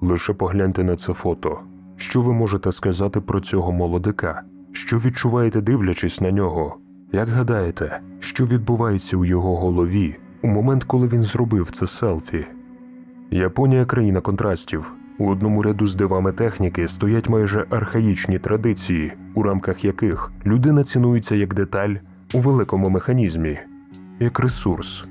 Лише погляньте на це фото. Що ви можете сказати про цього молодика? Що відчуваєте, дивлячись на нього? Як гадаєте, що відбувається у його голові у момент, коли він зробив це селфі? Японія країна контрастів. У одному ряду з дивами техніки стоять майже архаїчні традиції, у рамках яких людина цінується як деталь у великому механізмі, як ресурс.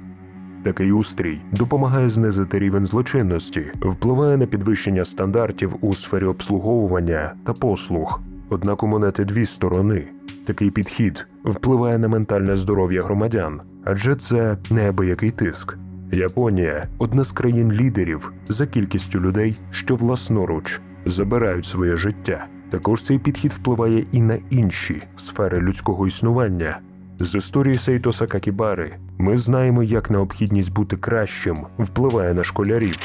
Такий устрій допомагає знизити рівень злочинності, впливає на підвищення стандартів у сфері обслуговування та послуг. Однак у монети дві сторони. Такий підхід впливає на ментальне здоров'я громадян, адже це неабиякий тиск. Японія одна з країн-лідерів за кількістю людей, що власноруч забирають своє життя. Також цей підхід впливає і на інші сфери людського існування. З історії Сейто Сакакібари ми знаємо, як необхідність бути кращим впливає на школярів.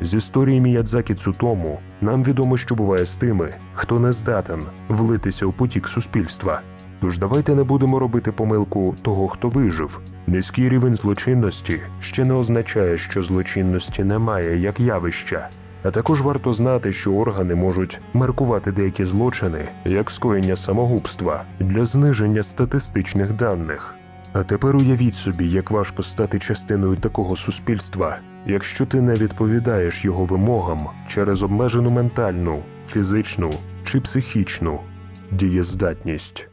З історії Міядзакі Цутому нам відомо, що буває з тими, хто не здатен влитися у потік суспільства. Тож давайте не будемо робити помилку того, хто вижив. Низький рівень злочинності ще не означає, що злочинності немає як явища. А також варто знати, що органи можуть маркувати деякі злочини як скоєння самогубства для зниження статистичних даних. А тепер уявіть собі, як важко стати частиною такого суспільства, якщо ти не відповідаєш його вимогам через обмежену ментальну, фізичну чи психічну дієздатність.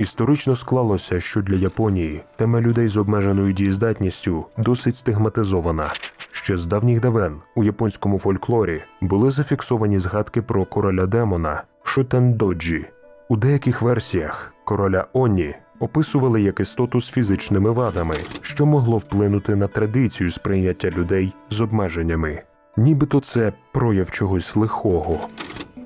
Історично склалося, що для Японії тема людей з обмеженою дієздатністю досить стигматизована. Ще з давніх давен у японському фольклорі були зафіксовані згадки про короля демона Шотендоджі. У деяких версіях короля Оні описували як істоту з фізичними вадами, що могло вплинути на традицію сприйняття людей з обмеженнями. Нібито це прояв чогось лихого.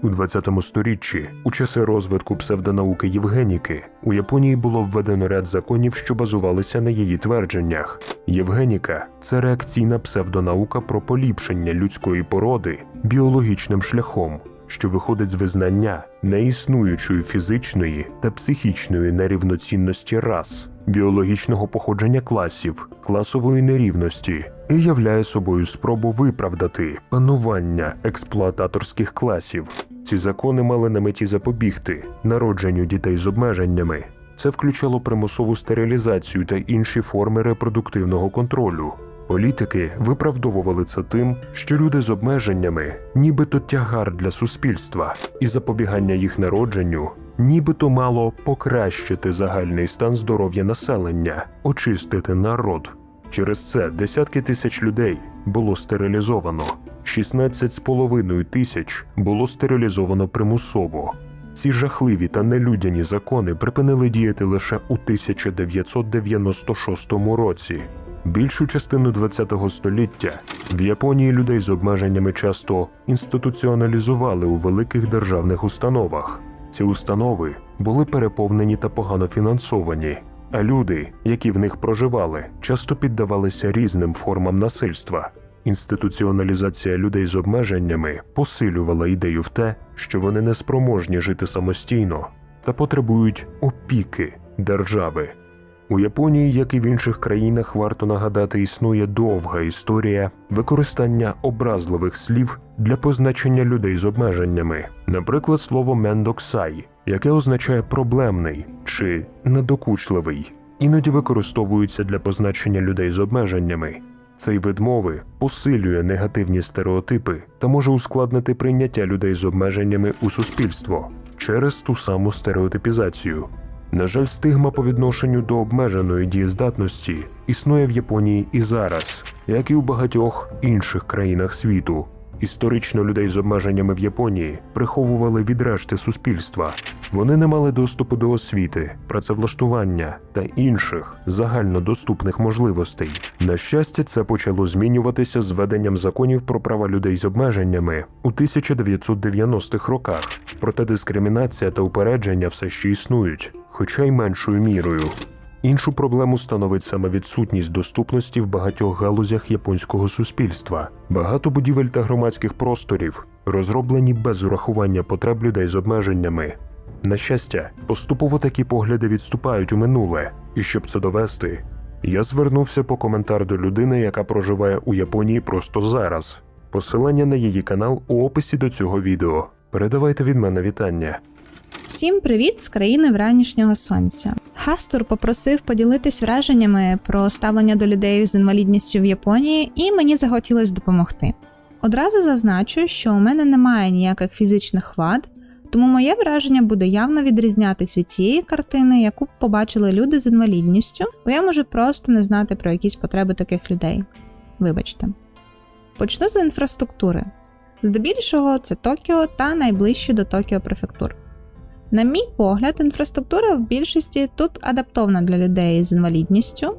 У 20 сторіччі, у часи розвитку псевдонауки Євгеніки, у Японії було введено ряд законів, що базувалися на її твердженнях. Євгеніка це реакційна псевдонаука про поліпшення людської породи біологічним шляхом, що виходить з визнання неіснуючої фізичної та психічної нерівноцінності рас, біологічного походження класів, класової нерівності і являє собою спробу виправдати панування експлуататорських класів. Ці закони мали на меті запобігти народженню дітей з обмеженнями. Це включало примусову стерилізацію та інші форми репродуктивного контролю. Політики виправдовували це тим, що люди з обмеженнями нібито тягар для суспільства, і запобігання їх народженню нібито мало покращити загальний стан здоров'я населення, очистити народ. Через це десятки тисяч людей було стерилізовано, 16,5 тисяч було стерилізовано примусово. Ці жахливі та нелюдяні закони припинили діяти лише у 1996 році. Більшу частину ХХ століття в Японії людей з обмеженнями часто інституціоналізували у великих державних установах. Ці установи були переповнені та погано фінансовані, а люди, які в них проживали, часто піддавалися різним формам насильства. Інституціоналізація людей з обмеженнями посилювала ідею в те, що вони не спроможні жити самостійно та потребують опіки держави. У Японії, як і в інших країнах, варто нагадати, існує довга історія використання образливих слів для позначення людей з обмеженнями. Наприклад, слово мендоксай, яке означає проблемний чи недокучливий, іноді використовується для позначення людей з обмеженнями. Цей вид мови посилює негативні стереотипи та може ускладнити прийняття людей з обмеженнями у суспільство через ту саму стереотипізацію. На жаль, стигма по відношенню до обмеженої дієздатності існує в Японії і зараз, як і у багатьох інших країнах світу. Історично людей з обмеженнями в Японії приховували від решти суспільства. Вони не мали доступу до освіти, працевлаштування та інших загальнодоступних можливостей. На щастя, це почало змінюватися з введенням законів про права людей з обмеженнями у 1990-х роках. Проте дискримінація та упередження все ще існують, хоча й меншою мірою. Іншу проблему становить саме відсутність доступності в багатьох галузях японського суспільства. Багато будівель та громадських просторів розроблені без урахування потреб людей з обмеженнями. На щастя, поступово такі погляди відступають у минуле, і щоб це довести, я звернувся по коментар до людини, яка проживає у Японії просто зараз. Посилання на її канал у описі до цього відео. Передавайте від мене вітання. Всім привіт з країни вранішнього сонця. Хастур попросив поділитись враженнями про ставлення до людей з інвалідністю в Японії, і мені захотілося допомогти. Одразу зазначу, що у мене немає ніяких фізичних вад, тому моє враження буде явно відрізнятись від тієї картини, яку побачили люди з інвалідністю, бо я можу просто не знати про якісь потреби таких людей. Вибачте. Почну з інфраструктури. Здебільшого це Токіо та найближчі до Токіо префектур. На мій погляд, інфраструктура в більшості тут адаптована для людей з інвалідністю.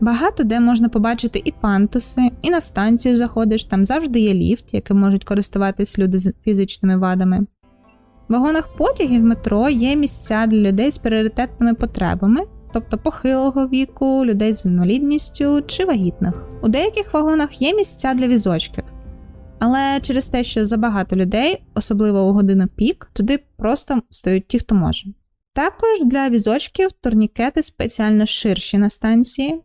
Багато де можна побачити і пантуси, і на станцію заходиш, там завжди є ліфт, яким можуть користуватись люди з фізичними вадами. В вагонах потягів метро є місця для людей з пріоритетними потребами, тобто похилого віку, людей з інвалідністю чи вагітних. У деяких вагонах є місця для візочків. Але через те, що забагато людей, особливо у годину пік, туди просто стають ті, хто може. Також для візочків турнікети спеціально ширші на станції.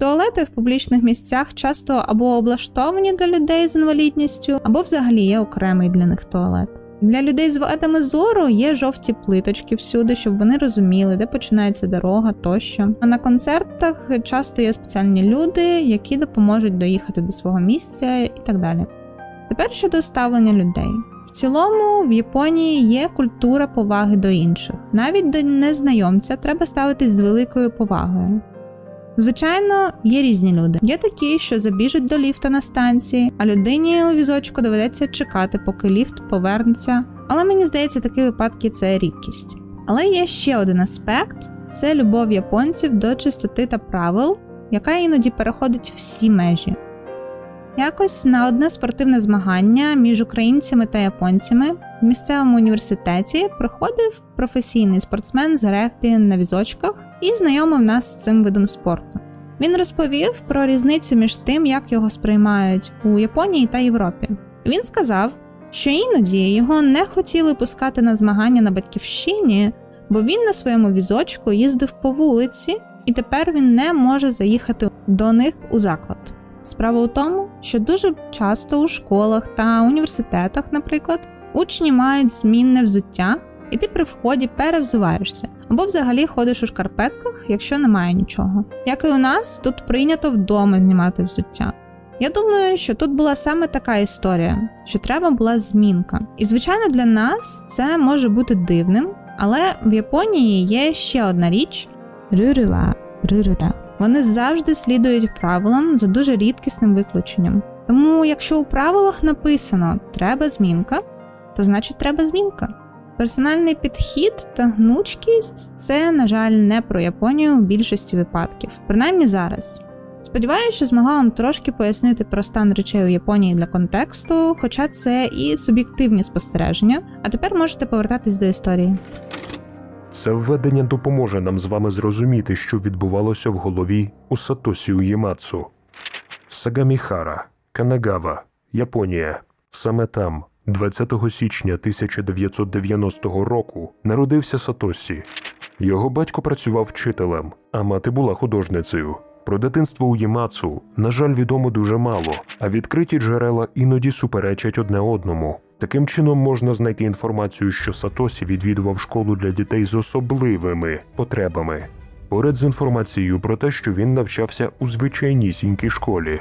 Туалети в публічних місцях часто або облаштовані для людей з інвалідністю, або взагалі є окремий для них туалет. Для людей з вадами зору є жовті плиточки всюди, щоб вони розуміли, де починається дорога тощо. А на концертах часто є спеціальні люди, які допоможуть доїхати до свого місця і так далі. Тепер щодо ставлення людей. В цілому в Японії є культура поваги до інших. Навіть до незнайомця треба ставитись з великою повагою. Звичайно, є різні люди. Є такі, що забіжуть до ліфта на станції, а людині у візочку доведеться чекати, поки ліфт повернеться. Але мені здається, такі випадки це рідкість. Але є ще один аспект: це любов японців до чистоти та правил, яка іноді переходить всі межі. Якось на одне спортивне змагання між українцями та японцями в місцевому університеті проходив професійний спортсмен з регбі на візочках і знайомив нас з цим видом спорту. Він розповів про різницю між тим, як його сприймають у Японії та Європі. Він сказав, що іноді його не хотіли пускати на змагання на батьківщині, бо він на своєму візочку їздив по вулиці, і тепер він не може заїхати до них у заклад. Справа у тому, що дуже часто у школах та університетах, наприклад, учні мають змінне взуття, і ти при вході перевзуваєшся, або взагалі ходиш у шкарпетках, якщо немає нічого. Як і у нас, тут прийнято вдома знімати взуття. Я думаю, що тут була саме така історія, що треба була змінка. І звичайно, для нас це може бути дивним, але в Японії є ще одна річ рюрюва, рюрюта. Вони завжди слідують правилам за дуже рідкісним виключенням. Тому, якщо у правилах написано треба змінка, то значить треба змінка. Персональний підхід та гнучкість це, на жаль, не про Японію в більшості випадків, принаймні зараз. Сподіваюся, що змогла вам трошки пояснити про стан речей у Японії для контексту, хоча це і суб'єктивні спостереження. А тепер можете повертатись до історії. Це введення допоможе нам з вами зрозуміти, що відбувалося в голові у Сатосі Уємацу. Сагаміхара, Канагава, Японія. Саме там, 20 січня 1990 року, народився Сатосі. Його батько працював вчителем, а мати була художницею. Про дитинство у Ємацу, на жаль, відомо дуже мало, а відкриті джерела іноді суперечать одне одному. Таким чином можна знайти інформацію, що Сатосі відвідував школу для дітей з особливими потребами, поряд з інформацією про те, що він навчався у звичайнісінькій школі.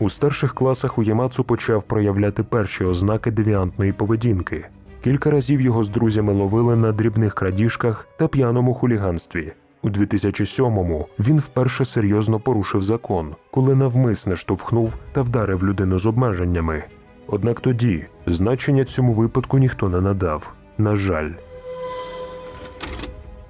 У старших класах у Ямацу почав проявляти перші ознаки девіантної поведінки. Кілька разів його з друзями ловили на дрібних крадіжках та п'яному хуліганстві. У 2007-му він вперше серйозно порушив закон, коли навмисне штовхнув та вдарив людину з обмеженнями. Однак тоді значення цьому випадку ніхто не надав. На жаль.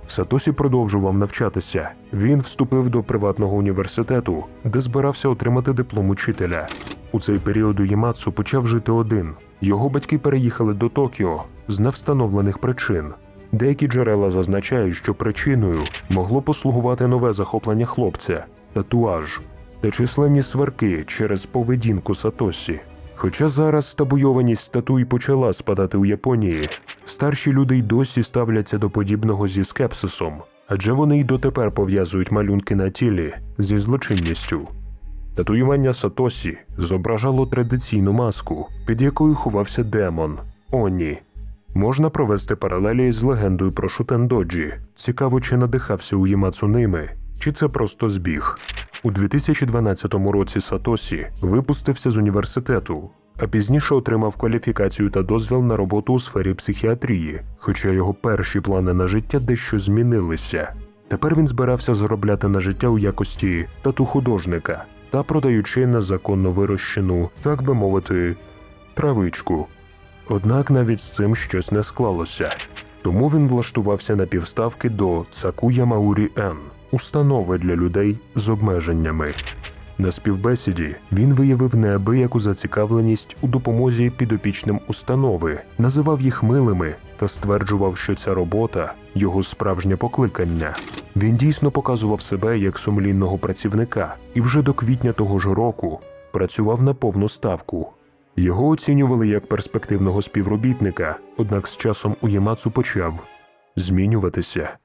Сатосі продовжував навчатися. Він вступив до приватного університету, де збирався отримати диплом учителя. У цей період у Ямацу почав жити один. Його батьки переїхали до Токіо з невстановлених причин. Деякі джерела зазначають, що причиною могло послугувати нове захоплення хлопця татуаж та численні сварки через поведінку Сатосі. Хоча зараз табуйованість статуй почала спадати у Японії, старші люди й досі ставляться до подібного зі скепсисом, адже вони й дотепер пов'язують малюнки на тілі зі злочинністю. Татуювання Сатосі зображало традиційну маску, під якою ховався демон Оні. Можна провести паралелі з легендою про Шутендоджі. Цікаво, чи надихався Уємацу ними, чи це просто збіг. У 2012 році Сатосі випустився з університету, а пізніше отримав кваліфікацію та дозвіл на роботу у сфері психіатрії, хоча його перші плани на життя дещо змінилися. Тепер він збирався заробляти на життя у якості тату-художника та продаючи незаконно вирощену, так би мовити, травичку. Однак навіть з цим щось не склалося. Тому він влаштувався на півставки до Цакуя Маурі Н, установи для людей з обмеженнями. На співбесіді він виявив неабияку зацікавленість у допомозі підопічним установи, називав їх милими та стверджував, що ця робота його справжнє покликання. Він дійсно показував себе як сумлінного працівника і вже до квітня того ж року працював на повну ставку. Його оцінювали як перспективного співробітника, однак з часом Уємацу почав змінюватися.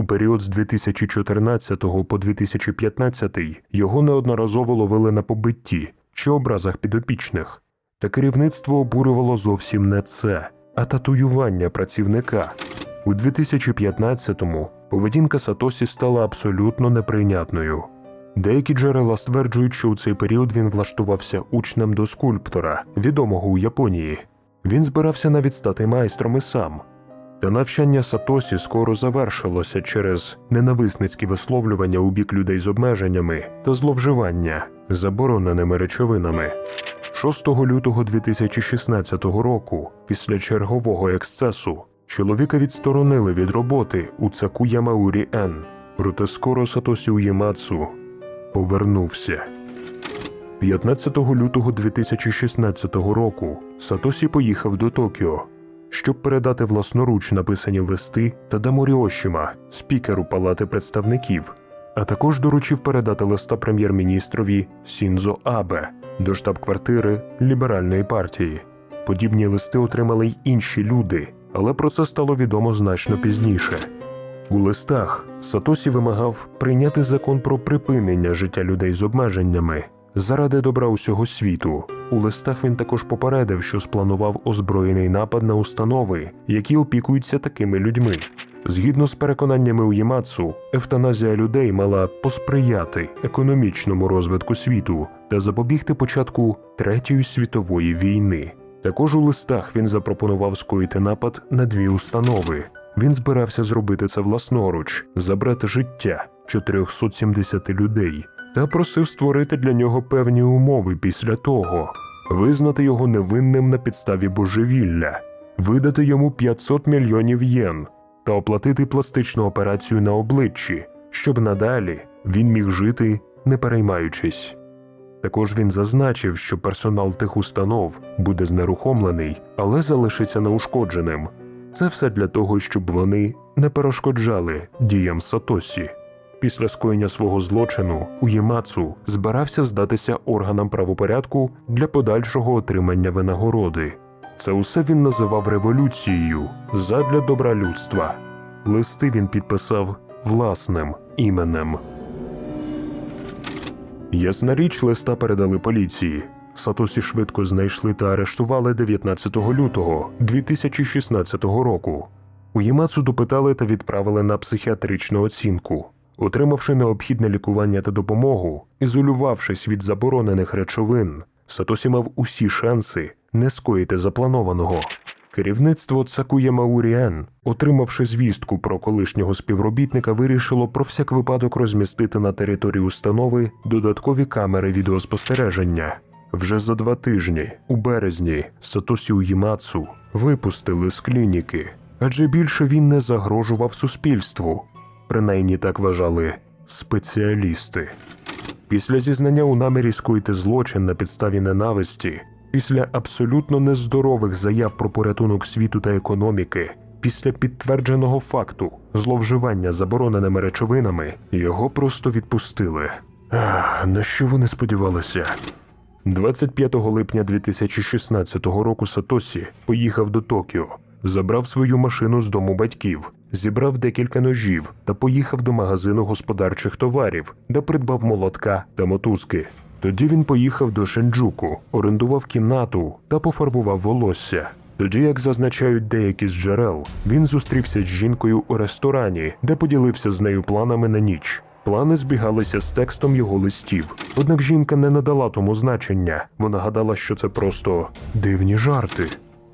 У період з 2014 по 2015 його неодноразово ловили на побитті чи образах підопічних, та керівництво обурювало зовсім не це, а татуювання працівника. У 2015-му поведінка Сатосі стала абсолютно неприйнятною. Деякі джерела стверджують, що у цей період він влаштувався учнем до скульптора, відомого у Японії. Він збирався навіть стати майстром і сам. Та навчання Сатосі скоро завершилося через ненависницькі висловлювання у бік людей з обмеженнями та зловживання забороненими речовинами. 6 лютого 2016 року, після чергового ексцесу, чоловіка відсторонили від роботи у цаку Ямаурі Н. Проте скоро Сатосі Уємацу повернувся. 15 лютого 2016 року Сатосі поїхав до Токіо, щоб передати власноруч написані листи Тадаморі Ошіма, спікеру Палати представників, а також доручив передати листа прем'єр-міністрові Сінзо Абе до штаб-квартири ліберальної партії. Подібні листи отримали й інші люди, але про це стало відомо значно пізніше. У листах Сатосі вимагав прийняти закон про припинення життя людей з обмеженнями заради добра усього світу. У листах він також попередив, що спланував озброєний напад на установи, які опікуються такими людьми. Згідно з переконаннями Уємацу, евтаназія людей мала посприяти економічному розвитку світу та запобігти початку Третьої світової війни. Також у листах він запропонував скоїти напад на дві установи. Він збирався зробити це власноруч, забрати життя 470 людей, та просив створити для нього певні умови після того, визнати його невинним на підставі божевілля, видати йому 500 мільйонів єн та оплатити пластичну операцію на обличчі, щоб надалі він міг жити, не переймаючись. Також він зазначив, що персонал тих установ буде знерухомлений, але залишиться неушкодженим. Це все для того, щоб вони не перешкоджали діям Сатосі. Після скоєння свого злочину Уємацу збирався здатися органам правопорядку для подальшого отримання винагороди. Це усе він називав революцією задля добра людства. Листи він підписав власним іменем. Ясна річ, листа передали поліції. Сатосі швидко знайшли та арештували 19 лютого 2016 року. Уємацу допитали та відправили на психіатричну оцінку. Отримавши необхідне лікування та допомогу, ізолювавшись від заборонених речовин, Сатосі мав усі шанси не скоїти запланованого. Керівництво Цакуя Мауріен, отримавши звістку про колишнього співробітника, вирішило про всяк випадок розмістити на території установи додаткові камери відеоспостереження. Вже за два тижні, у березні, Сатосі Уїмацу випустили з клініки, адже більше він не загрожував суспільству. Принаймні так вважали спеціалісти. Після зізнання у намірі скоїти злочин на підставі ненависті, після абсолютно нездорових заяв про порятунок світу та економіки, після підтвердженого факту зловживання забороненими речовинами, його просто відпустили. Ах, на що вони сподівалися? 25 липня 2016 року Сатосі поїхав до Токіо, забрав свою машину з дому батьків, зібрав декілька ножів та поїхав до магазину господарчих товарів, де придбав молотка та мотузки. Тоді він поїхав до Шенджуку, орендував кімнату та пофарбував волосся. Тоді, як зазначають деякі з джерел, він зустрівся з жінкою у ресторані, де поділився з нею планами на ніч. Плани збігалися з текстом його листів. Однак жінка не надала тому значення. Вона гадала, що це просто дивні жарти.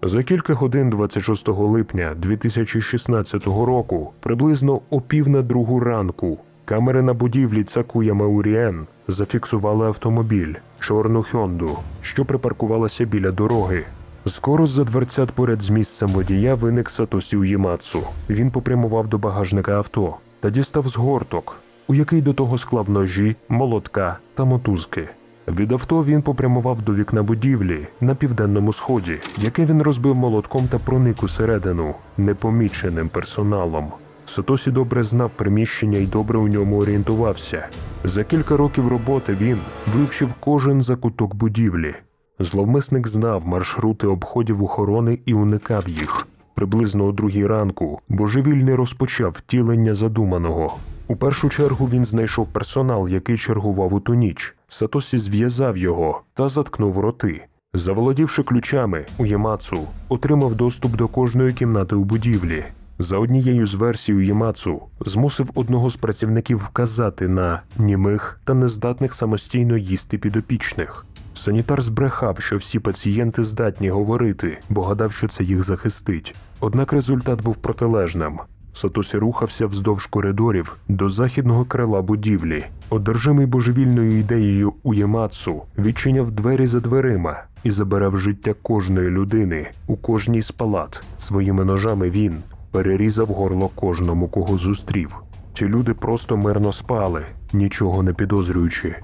За кілька годин 26 липня 2016 року, приблизно о пів на другу ранку, камери на будівлі Цакуя Мауріен зафіксували автомобіль чорну Хьонду, що припаркувалася біля дороги. Скоро з-за дверцят поряд з місцем водія виник Сатосі Уємацу. Він попрямував до багажника авто та дістав згорток, у який до того склав ножі, молотка та мотузки. Від авто він попрямував до вікна будівлі на південному сході, яке він розбив молотком та проник усередину непоміченим персоналом. Сатосі добре знав приміщення і добре у ньому орієнтувався. За кілька років роботи він вивчив кожен закуток будівлі. Зловмисник знав маршрути обходів охорони і уникав їх. Приблизно о другій ранку божевільний розпочав втілення задуманого. У першу чергу він знайшов персонал, який чергував у ту ніч. Сатосі зв'язав його та заткнув роти. Заволодівши ключами, Уємацу отримав доступ до кожної кімнати у будівлі. За однією з версій Уємацу змусив одного з працівників вказати на німих та нездатних самостійно їсти підопічних. Санітар збрехав, що всі пацієнти здатні говорити, бо гадав, що це їх захистить. Однак результат був протилежним. Сатосі рухався вздовж коридорів до західного крила будівлі. Одержимий божевільною ідеєю Уємацу відчиняв двері за дверима і забирав життя кожної людини у кожній з палат. Своїми ножами він перерізав горло кожному, кого зустрів. Ці люди просто мирно спали, нічого не підозрюючи.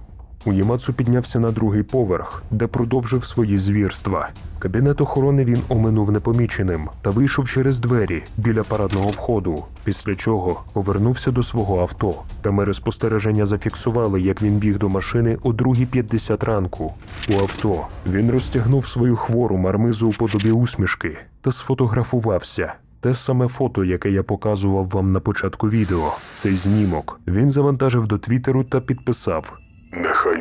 Уємацу піднявся на другий поверх, де продовжив свої звірства. Кабінет охорони він оминув непоміченим та вийшов через двері біля парадного входу, після чого повернувся до свого авто. Камери спостереження зафіксували, як він біг до машини о 2.50 ранку. У авто він розтягнув свою хвору мармизу у подобі усмішки та сфотографувався. Те саме фото, яке я показував вам на початку відео, цей знімок, він завантажив до Твіттеру та підписав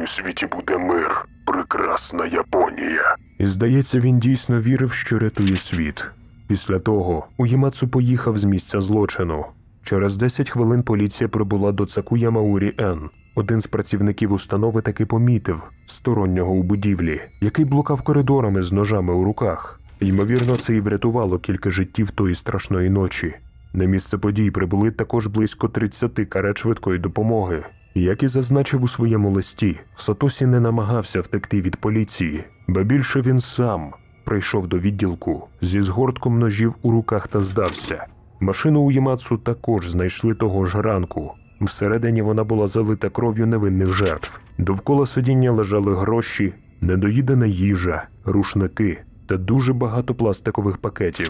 у світі буде мир, прекрасна Японія. І здається, він дійсно вірив, що рятує світ. Після того Уємацу поїхав з місця злочину. Через 10 хвилин поліція прибула до Цакуя Маурі Н. Один з працівників установи таки помітив стороннього у будівлі, який блукав коридорами з ножами у руках. Ймовірно, це і врятувало кілька життів тої страшної ночі. На місце подій прибули також близько 30 карет швидкої допомоги. Як і зазначив у своєму листі, Сатосі не намагався втекти від поліції, ба більше він сам прийшов до відділку зі згортком ножів у руках та здався. Машину у Ямацу також знайшли того ж ранку. Всередині вона була залита кров'ю невинних жертв. Довкола сидіння лежали гроші, недоїдена їжа, рушники та дуже багато пластикових пакетів.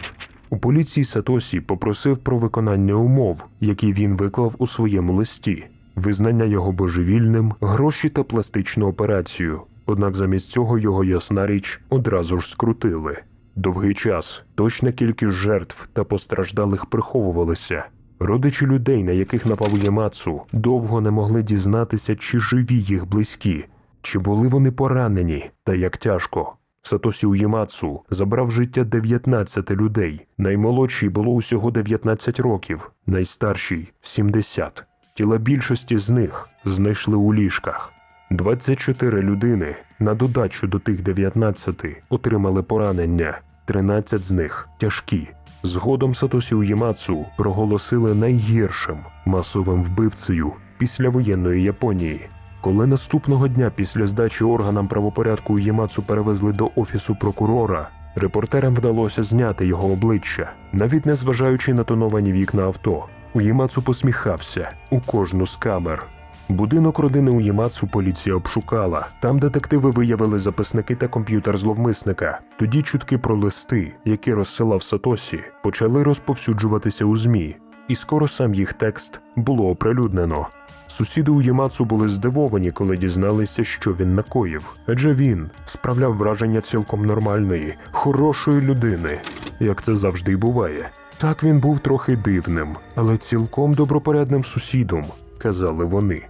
У поліції Сатосі попросив про виконання умов, які він виклав у своєму листі визнання його божевільним, гроші та пластичну операцію. Однак замість цього його ясна річ одразу ж скрутили. Довгий час точна кількість жертв та постраждалих приховувалися. Родичі людей, на яких напав Ямацу, довго не могли дізнатися, чи живі їх близькі, чи були вони поранені та як тяжко. Сатосі Уємацу забрав життя 19 людей. Наймолодшій було усього 19 років, найстаршій 70. Тіла більшості з них знайшли у ліжках. 24 людини на додачу до тих 19 отримали поранення, 13 з них тяжкі. Згодом Сатосі Уємацу проголосили найгіршим масовим вбивцею післявоєнної Японії. Коли наступного дня після здачі органам правопорядку Уємацу перевезли до офісу прокурора, репортерам вдалося зняти його обличчя, навіть не зважаючи на тоновані вікна авто. Уємацу посміхався у кожну з камер. Будинок родини Уємацу поліція обшукала. Там детективи виявили записники та комп'ютер зловмисника. Тоді чутки про листи, які розсилав Сатосі, почали розповсюджуватися у ЗМІ, і скоро сам їх текст було оприлюднено. Сусіди у Ямацу були здивовані, коли дізналися, що він накоїв, адже він справляв враження цілком нормальної, хорошої людини, як це завжди буває. Так він був трохи дивним, але цілком добропорядним сусідом, казали вони.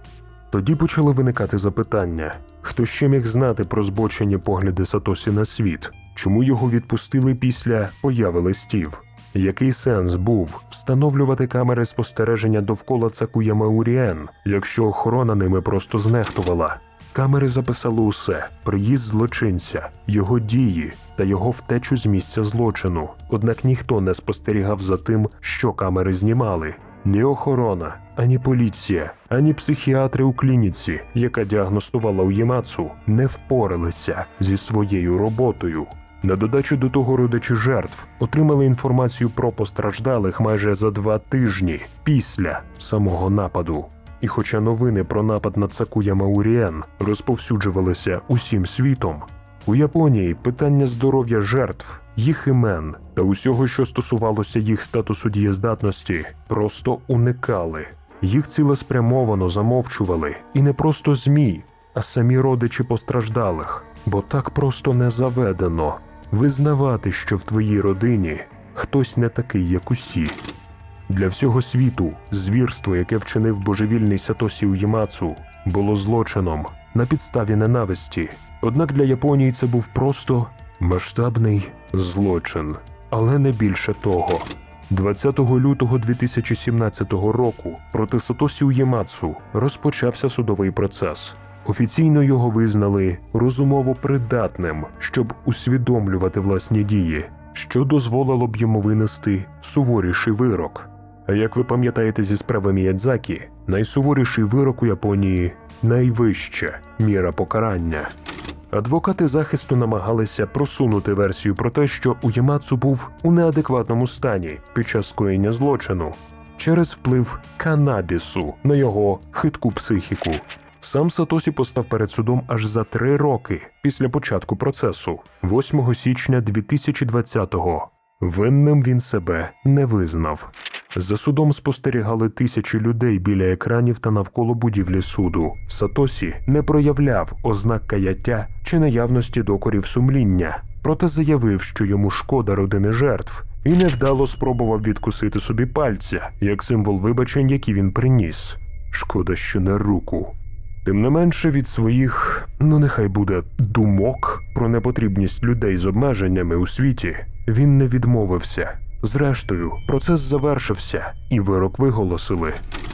Тоді почали виникати запитання: хто ще міг знати про збочені погляди Сатосі на світ? Чому його відпустили після появи листів? Який сенс був встановлювати камери спостереження довкола Цакуяма Уріен, якщо охорона ними просто знехтувала? Камери записали усе: приїзд злочинця, його дії та його втечу з місця злочину. Однак ніхто не спостерігав за тим, що камери знімали. Ні охорона, ані поліція, ані психіатри у клініці, яка діагностувала Уємацу, не впоралися зі своєю роботою. На додачу до того родичі жертв отримали інформацію про постраждалих майже за два тижні після самого нападу. І хоча новини про напад на Цакуя Мауріен розповсюджувалися усім світом, у Японії питання здоров'я жертв, їх імен та усього, що стосувалося їх статусу дієздатності, просто уникали. Їх цілеспрямовано замовчували і не просто ЗМІ, а самі родичі постраждалих, бо так просто не заведено визнавати, що в твоїй родині хтось не такий, як усі. Для всього світу звірство, яке вчинив божевільний Сатосі Уємацу, було злочином на підставі ненависті. Однак для Японії це був просто масштабний злочин, але не більше того. 20 лютого 2017 року проти Сатосі Уємацу розпочався судовий процес. Офіційно його визнали розумово придатним, щоб усвідомлювати власні дії, що дозволило б йому винести суворіший вирок. А як ви пам'ятаєте зі справи Міядзакі, найсуворіший вирок у Японії найвища міра покарання. Адвокати захисту намагалися просунути версію про те, що Уємацу був у неадекватному стані під час скоєння злочину через вплив канабісу на його хитку психіку. Сам Сатосі постав перед судом аж за три роки після початку процесу, 8 січня 2020-го. Винним він себе не визнав. За судом спостерігали тисячі людей біля екранів та навколо будівлі суду. Сатосі не проявляв ознак каяття чи наявності докорів сумління, проте заявив, що йому шкода родини жертв, і невдало спробував відкусити собі пальця як символ вибачень, які він приніс. Шкода, що не руку. Тим не менше від своїх, ну нехай буде думок про непотрібність людей з обмеженнями у світі, він не відмовився. Зрештою, процес завершився, і вирок виголосили.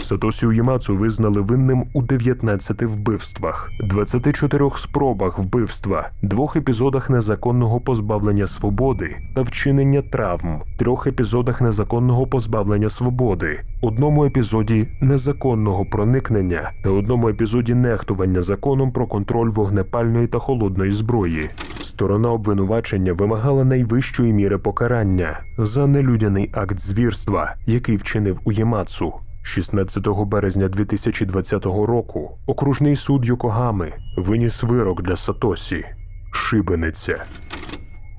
Сатосі Уємацу визнали винним у 19 вбивствах, 24 спробах вбивства, двох епізодах незаконного позбавлення свободи та вчинення травм, трьох епізодах незаконного позбавлення свободи, одному епізоді незаконного проникнення та одному епізоді нехтування законом про контроль вогнепальної та холодної зброї. Сторона обвинувачення вимагала найвищої міри покарання за нелюдяний акт звірства, який вчинив Уємацу. 16 березня 2020 року окружний суд Йокогами виніс вирок для Сатосі Шибениця.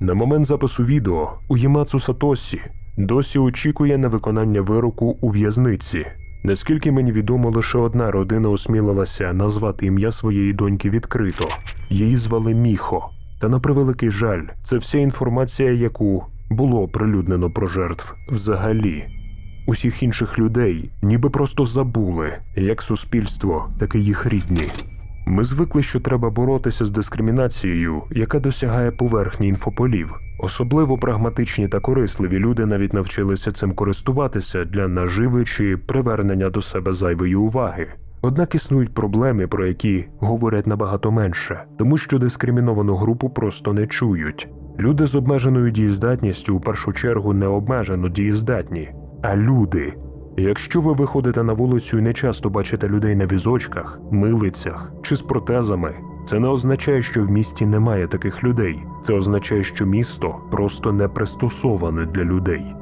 На момент запису відео Уємацу Сатосі досі очікує на виконання вироку у в'язниці. Наскільки мені відомо, лише одна родина осмілилася назвати ім'я своєї доньки відкрито. Її звали Міхо. Та на превеликий жаль, це вся інформація, яку було оприлюднено про жертв взагалі. Усіх інших людей ніби просто забули, як суспільство, так і їх рідні. Ми звикли, що треба боротися з дискримінацією, яка досягає поверхні інфополів. Особливо прагматичні та корисливі люди навіть навчилися цим користуватися для наживи чи привернення до себе зайвої уваги. Однак існують проблеми, про які говорять набагато менше, тому що дискриміновану групу просто не чують. Люди з обмеженою дієздатністю у першу чергу не обмежено дієздатні, а люди. Якщо ви виходите на вулицю і не часто бачите людей на візочках, милицях чи з протезами, це не означає, що в місті немає таких людей. Це означає, що місто просто не пристосоване для людей.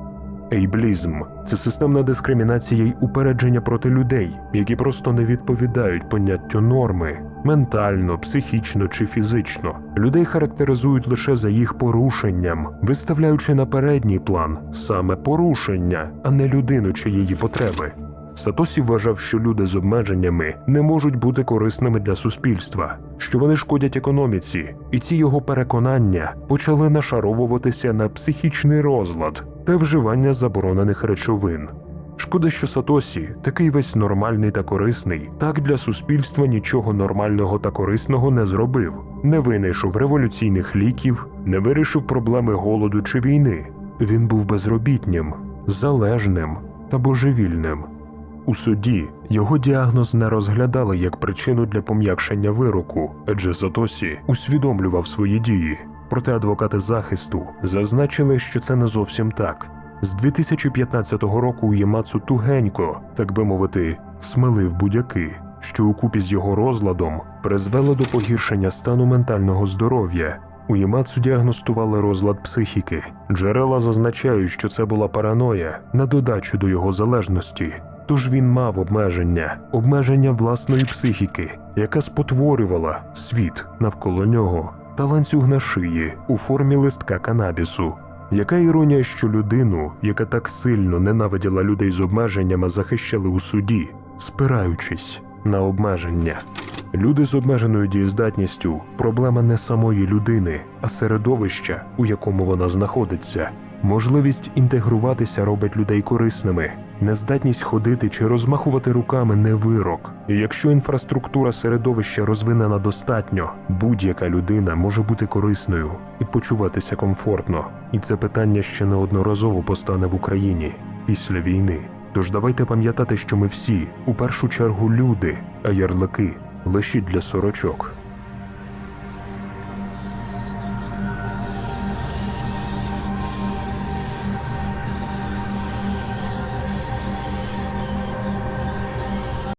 Ейблізм це системна дискримінація й упередження проти людей, які просто не відповідають поняттю норми ментально, психічно чи фізично. Людей характеризують лише за їх порушенням, виставляючи на передній план саме порушення, а не людину чи її потреби. Сатосі вважав, що люди з обмеженнями не можуть бути корисними для суспільства, що вони шкодять економіці, і ці його переконання почали нашаровуватися на психічний розлад та вживання заборонених речовин. Шкода, що Сатосі, такий весь нормальний та корисний, так для суспільства нічого нормального та корисного не зробив, не винайшов революційних ліків, не вирішив проблеми голоду чи війни. Він був безробітнім, залежним та божевільним. У суді його діагноз не розглядали як причину для пом'якшення вироку, адже Сатосі усвідомлював свої дії. Проте адвокати захисту зазначили, що це не зовсім так. З 2015 року Ємацу тугенько, так би мовити, смелив будяки, що укупі з його розладом призвело до погіршення стану ментального здоров'я. У Ємацу діагностували розлад психіки. Джерела зазначають, що це була параноя на додачу до його залежності. Тож він мав обмеження, обмеження власної психіки, яка спотворювала світ навколо нього, та ланцюг на шиї у формі листка канабісу. Яка іронія, що людину, яка так сильно ненавиділа людей з обмеженнями, захищали у суді, спираючись на обмеження. Люди з обмеженою дієздатністю проблема не самої людини, а середовища, у якому вона знаходиться. Можливість інтегруватися робить людей корисними. Нездатність ходити чи розмахувати руками не вирок. І якщо інфраструктура середовища розвинена достатньо, будь-яка людина може бути корисною і почуватися комфортно. І це питання ще неодноразово постане в Україні після війни. Тож давайте пам'ятати, що ми всі у першу чергу люди, а ярлики лише для сорочок.